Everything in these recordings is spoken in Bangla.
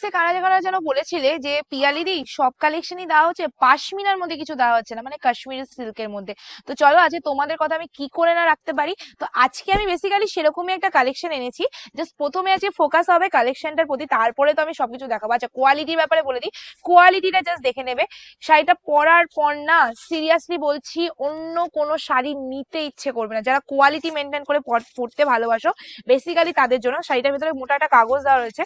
সে কারা কারা যেন বলেছিলে যে পিয়ালিদি, সব কালেকশনই দেওয়া হচ্ছে, পাশমিনার মধ্যে কিছু দেওয়া হচ্ছে না মানে কাশ্মীরি সিল্কের মধ্যে। তো চলো আজকে তোমাদের কথা আমি কি করে না রাখতে পারি? তো আজকে আমি বেসিক্যালি সেরকমই একটা কালেকশন এনেছি। জাস্ট প্রথমে আজকে ফোকাস হবে কালেকশনটার প্রতি, তারপরে তো আমি সবকিছু দেখাবো। আচ্ছা কোয়ালিটির ব্যাপারে বলে দিই। কোয়ালিটিটা জাস্ট দেখে নেবে। শাড়িটা পরার পর না সিরিয়াসলি বলছি, অন্য কোনো শাড়ি নিতে ইচ্ছে করবে না। যারা কোয়ালিটি মেনটেন করে পরতে ভালোবাসো বেসিক্যালি তাদের জন্য শাড়িটার ভিতরে মোটা একটা কাগজ দেওয়া রয়েছে।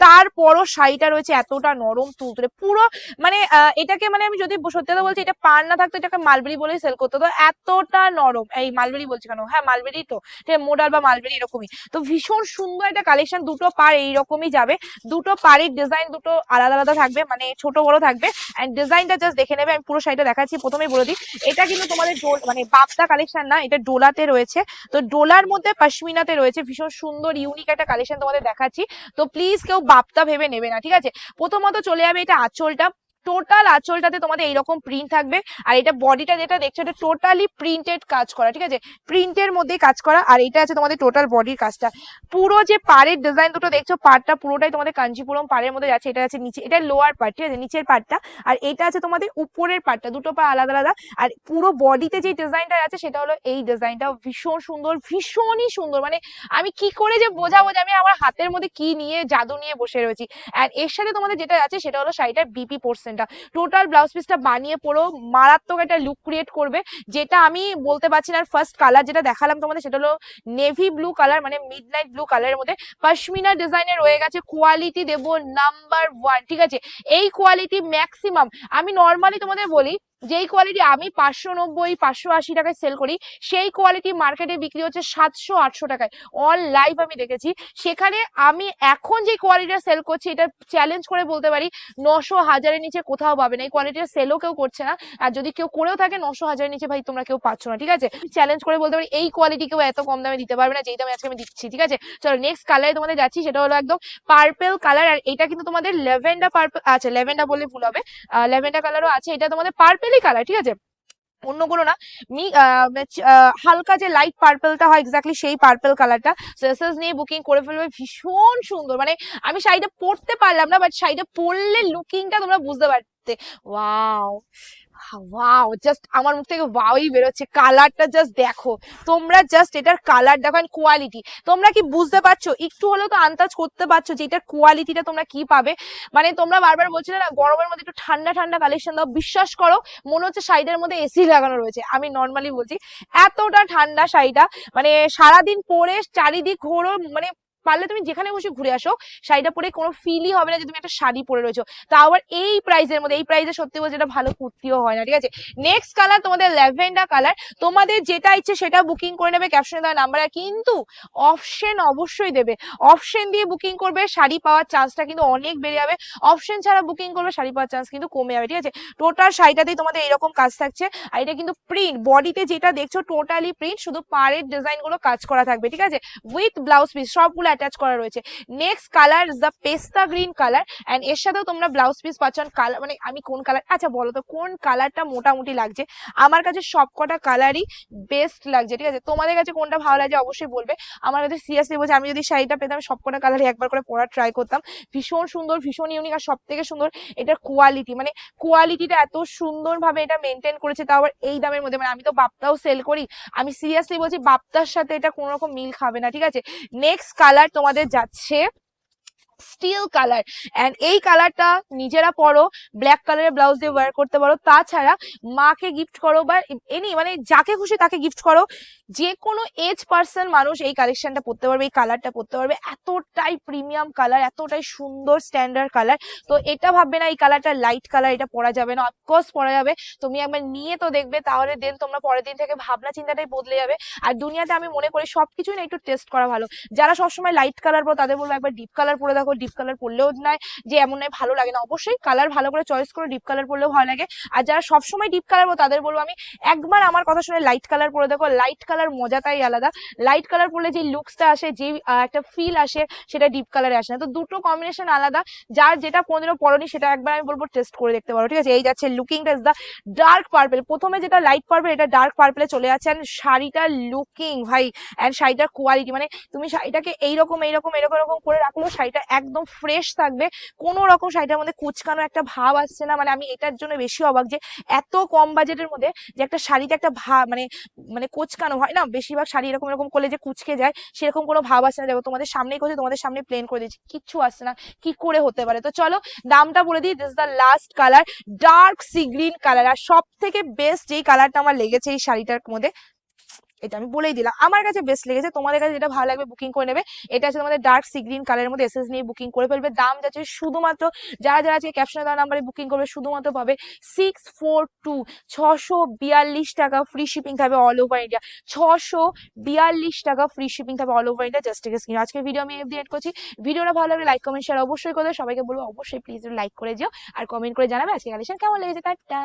তারপরও শাড়িটা রয়েছে এতটা নরম তুলতুলে। পুরো মানে এটাকে মানে আমি যদি সত্যি কথা বলছি, এটা পার না থাকতো, এটাকে মালবেরি বলেই সেল করতো। তো এতটা নরম, এই মালবেরি বলছি কেন? হ্যাঁ মালবেরি তো মোডাল বা মালবেরি এরকমই। তো ভীষণ সুন্দর একটা কালেকশন দুটো পার এইরকমই যাবে। দুটো পাড়ির ডিজাইন দুটো আলাদা আলাদা থাকবে মানে ছোট বড় থাকবে। এন্ড ডিজাইনটা জাস্ট দেখে নেবে, আমি পুরো শাড়িটা দেখাচ্ছি, প্রথমেই বলে দিই। এটা কিন্তু তোমাদের মানে বাপটা কালেকশন না, এটা ডোলাতে রয়েছে। তো ডোলার মধ্যে পশমিনাতে রয়েছে, ভীষণ সুন্দর ইউনিক একটা কালেকশন তোমাদের দেখাচ্ছি। তো প্লিজ কেউ বাপ্তা ভেবে নেবে না ঠিক আছে? প্রথমত চলে যাবে এটা আঁচলটা। টোটাল আঁচলটাতে তোমাদের এইরকম প্রিন্ট থাকবে। আর এটা বডিটা যেটা দেখছ, এটা টোটালি প্রিন্টেড কাজ করা, ঠিক আছে? প্রিন্টের মধ্যে কাজ করা, আর এটা আছে তোমাদের টোটাল বডির কাজটা। পুরো যে পাড়ের ডিজাইন দুটো দেখছ, পাড়টা পুরোটাই তোমাদের কাঞ্চিপুরম পাড়ের মধ্যে যাচ্ছে, এটা আছে নিচে, এটা লোয়ার পার্ট ঠিক আছে? নিচের পার্টটা আর এটা আছে তোমাদের উপরের পার্টটা দুটো পা আলাদা আলাদা। আর পুরো বডিতে যে ডিজাইনটা আছে, সেটা হলো এই ডিজাইনটা ভীষণ সুন্দর, ভীষণই সুন্দর। মানে আমি কি করে যে বোঝাবো যে আমি আমার হাতের মধ্যে কি নিয়ে, জাদু নিয়ে বসে রয়েছি? আর এর সাথে তোমাদের যেটা আছে, সেটা হলো শাড়িটার বিপি পোর্শনটা টোটাল ব্লাউজ পিসটা বানিয়ে পড়ো মারাত্মক একটা লুক ক্রিয়েট করবে, যেটা আমি বলতে পারছি না ফার্স্ট কালার যেটা দেখালাম তোমাদের, সেটা হলো নেভি ব্লু কালার মানে মিড নাইট ব্লু কালারের মধ্যে। পশমিনা ডিজাইনে রয়ে গেছে কোয়ালিটি দেব নাম্বার ওয়ান ঠিক আছে? এই কোয়ালিটি ম্যাক্সিমাম আমি নর্মালি তোমাদের বলি যেই কোয়ালিটি আমি পাঁচশো নব্বই, পাঁচশো আশি টাকায় সেল করি, সেই কোয়ালিটি মার্কেটে বিক্রি হচ্ছে সাতশো আটশো টাকায়। অল লাইভ আমি দেখেছি। সেখানে আমি এখন যে কোয়ালিটিটা সেল করছি, এটা চ্যালেঞ্জ করে বলতে পারি, নশো হাজারের নিচে কোথাও পাবে না। এই কোয়ালিটির সেলও কেউ করছে না। আর যদি কেউ করেও থাকে, নশো হাজারের নিচে ভাই তোমরা কেউ পাচ্ছ না, ঠিক আছে? চ্যালেঞ্জ করে বলতে পারি, এই কোয়ালিটি কেউ এত কম দামে দিতে পারবে না, যেই দামে আজকে আমি দিচ্ছি, ঠিক আছে? চলো নেক্সট কালারে তোমাদের যাচ্ছি, সেটা হলো একদম পার্পেল কালার আর এটা কিন্তু তোমাদের লেভেন্ডা পার্পেল আচ্ছা লেভেন্ডার বললে ভুল হবে। লেভেন্ডার কালারও আছে। এটা তোমাদের পার্পেলই কালার ঠিক আছে? অন্য কোনো না, মি হালকা যে লাইট পার্পেলটা হয় এক্স্যাক্টলি সেই পার্পেল কালারটা সেসেস নিয়ে বুকিং করে ফেলবে, ভীষণ সুন্দর। মানে আমি শাড়িটা পরতে পারলাম না বাট শাড়িটা পরলে লুকিংটা তোমরা বুঝতে পারতে ওয়াও ওয়াও জাস্ট আমার মুখ থেকে ওয়াওই বেরোচ্ছে। কালারটা জাস্ট দেখো। তোমরা জাস্ট এটার কালার দেখো কোয়ালিটি তোমরা কি বুঝতে পারছ? একটু হলেও তো আন্দাজ করতে পারছ যে এটার কোয়ালিটিটা তোমরা কি পাবে? মানে তোমরা বারবার বলছিলে না, গরমের মধ্যে একটু ঠান্ডা ঠান্ডা কালেকশন দাও। বিশ্বাস করো, মনে হচ্ছে শাড়িটার মধ্যে এসি লাগানো রয়েছে। আমি নর্মালি বলছি, এতটা ঠান্ডা শাড়িটা মানে সারাদিন পরে চারিদিক ঘোরো মানে পারলে তুমি যেখানে বসে ঘুরে আসো, শাড়িটা পরে কোনো ফিলই হবে না যে তুমি একটা শাড়ি পরে রয়েছো। তা আবার এই প্রাইসের মধ্যে, এই প্রাইসে সত্যি বলছে এটা ভালো কুর্তিও হয় না, ঠিক আছে? নেক্সট কালার তোমাদের ল্যাভেন্ডার কালার তোমাদের যেটা ইচ্ছে সেটা বুকিং করে নেবে ক্যাপশনে দেওয়া নাম্বার কিন্তু অপশন অবশ্যই দেবে। অপশন দিয়ে বুকিং করবে, শাড়ি পাওয়ার চান্সটা কিন্তু অনেক বেড়ে যাবে। অপশন ছাড়া বুকিং করবে, শাড়ি পাওয়ার চান্স কিন্তু কমে যাবে, ঠিক আছে? টোটাল শাড়িটাতেই তোমাদের এরকম কাজ থাকছে, আর এটা কিন্তু প্রিন্ট বডিতে যেটা দেখছ টোটালি প্রিন্ট শুধু পাড়ের ডিজাইনগুলো কাজ করা থাকবে, ঠিক আছে? উইথ ব্লাউজ পিস সবগুলো অ্যাটাচ করা রয়েছে। নেক্সট কালার দ্য পেস্তা গ্রিন কালার অ্যান্ড এর সাথেও তোমরা ব্লাউজ পিস পাচ্ছ। কালার মানে আমি কোন কালার আচ্ছা বলো তো, কোন কালারটা মোটামুটি লাগছে? আমার কাছে সবকটা কালারই বেস্ট লাগছে, ঠিক আছে? তোমাদের কাছে কোনটা ভালো লাগছে অবশ্যই বলবে। আমার কাছে সিরিয়াসলি বলছে, আমি যদি শাড়িটা পেতাম, সবকটা কালারই একবার করে পরার ট্রাই করতাম। ভীষণ সুন্দর, ভীষণ ইউনিক আর সব থেকে সুন্দর এটার কোয়ালিটি মানে কোয়ালিটিটা এত সুন্দরভাবে এটা মেনটেন করেছে, তাও আবার এই দামের মধ্যে। মানে আমি তো বাপ্তাও সেল করি। আমি সিরিয়াসলি বলছি, বাপ্তার সাথে এটা কোনো রকম মিল খাবে না, ঠিক আছে? নেক্সট কালার তোমাদের যাচ্ছে। স্টিল কালার অ্যান্ড এই কালারটা নিজেরা পরো ব্ল্যাক কালারের ব্লাউজ দিয়ে ওয়্যার করতে পারো। তাছাড়া মাকে গিফট করো বা এনি মানে যাকে খুশি তাকে গিফট করো। যে কোনো এজ পার্সন মানুষ এই কালেকশনটা পরতে পারবে, এই কালারটা পরতে পারবে। এতটাই প্রিমিয়াম কালার এতটাই সুন্দর স্ট্যান্ডার্ড কালার তো এটা ভাববে না, এই কালারটা লাইট কালার এটা পরা যাবে না। অফকোর্স পরা যাবে। তুমি একবার নিয়ে তো দেখবে, তাহলে দেন তোমরা পরের দিন থেকে ভাবনা চিন্তাটাই বদলে যাবে। আর দুনিয়াতে আমি মনে করি সবকিছুই না একটু টেস্ট করা ভালো। যারা সবসময় লাইট কালার পরো, তাদের বলব একবার ডিপ কালার পরে দেখো। ডিপ কালার পরলেও নয়, যে এমন নয়, ভালো লাগে না। অবশ্যই কালার ভালো করে চয়েস করে ডিপ কালার পরলেও ভালো লাগে। আর যারা সবসময় ডিপ কালার তাদের বলব আমি একবার আমার কথা শুনে লাইট কালার পরে দেখো। লাইট কালার মজাটাই আলাদা। লাইট কালার পরলে যে লুকসটা আসে, যে একটা ফিল আসে, সেটা ডিপ কালারে আসে না। তো দুটো কম্বিনেশন আলাদা। যার যেটা কোনোদিনও পরনি, সেটা একবার আমি বলব টেস্ট করে দেখতে পারো। ঠিক আছে? এই যাচ্ছে লুকিংটা ইজ দ্য ডার্ক পার্পেল প্রথমে যেটা লাইট পার্পেল এটা ডার্ক পার্পেলে চলে যাচ্ছে অ্যান্ড শাড়িটার লুকিং ভাই। অ্যান্ড শাড়িটার কোয়ালিটি মানে তুমি শাড়িটাকে এইরকম এইরকম এরকম এরকম করে রাখলেও শাড়িটা একদম ফ্রেশ থাকবে। কোনো রকম শাড়িটার মধ্যে কুচকানো একটা ভাব আসছে না। মানে আমি এটার জন্য বেশি অবাক যে এত কম বাজেটের মধ্যে যে একটা শাড়িতে একটা ভাব মানে মানে কোচকানো হয় না? বেশিরভাগ শাড়ি এরকম এরকম করলে যে কুচকে যায়, সেরকম কোনো ভাব আসছে না। দেখো, তোমাদের সামনেই করছে, তোমাদের সামনে প্লেন করে দিচ্ছি। কিচ্ছু আসছে না। কি করে হতে পারে? তো চলো, দামটা বলে দিই। This the last colour dark sea green colour আর সব থেকে বেস্ট যেই কালারটা আমার লেগেছে এই শাড়িটার মধ্যে এটা আমি বলেই দিলাম। আমার কাছে বেস্ট লেগেছে, তোমাদের কাছে যেটা ভালো লাগবে বুকিং করে নেবে, এটা আছে তোমাদের ডার্ক সি গ্রিন কালারের মধ্যে এসএস নিয়ে বুকিং করে ফেলবে। দাম যাচ্ছে শুধুমাত্র, যারা যারা আজকে ক্যাপশনে দেওয়া নাম্বারে বুকিং করবে, শুধুমাত্র পাবে সিক্স ফোর টু ছশো বিয়াল্লিশ টাকা ফ্রি শিপিং থাকবে অল ওভার ইন্ডিয়া ছশো বিয়াল্লিশ টাকা ফ্রি শিপিং থাকবে all over India just screen আজকে ভিডিও আমি এড করছি। ভিডিওটা ভালো লাগলে লাইক কমেন্ট শেয়ার অবশ্যই করে সবাইকে বলব, অবশ্যই প্লিজ লাইক করে যেও আর কমেন্ট করে জানাবে আজকে কালেকশন কেমন লেগেছে। টাটা!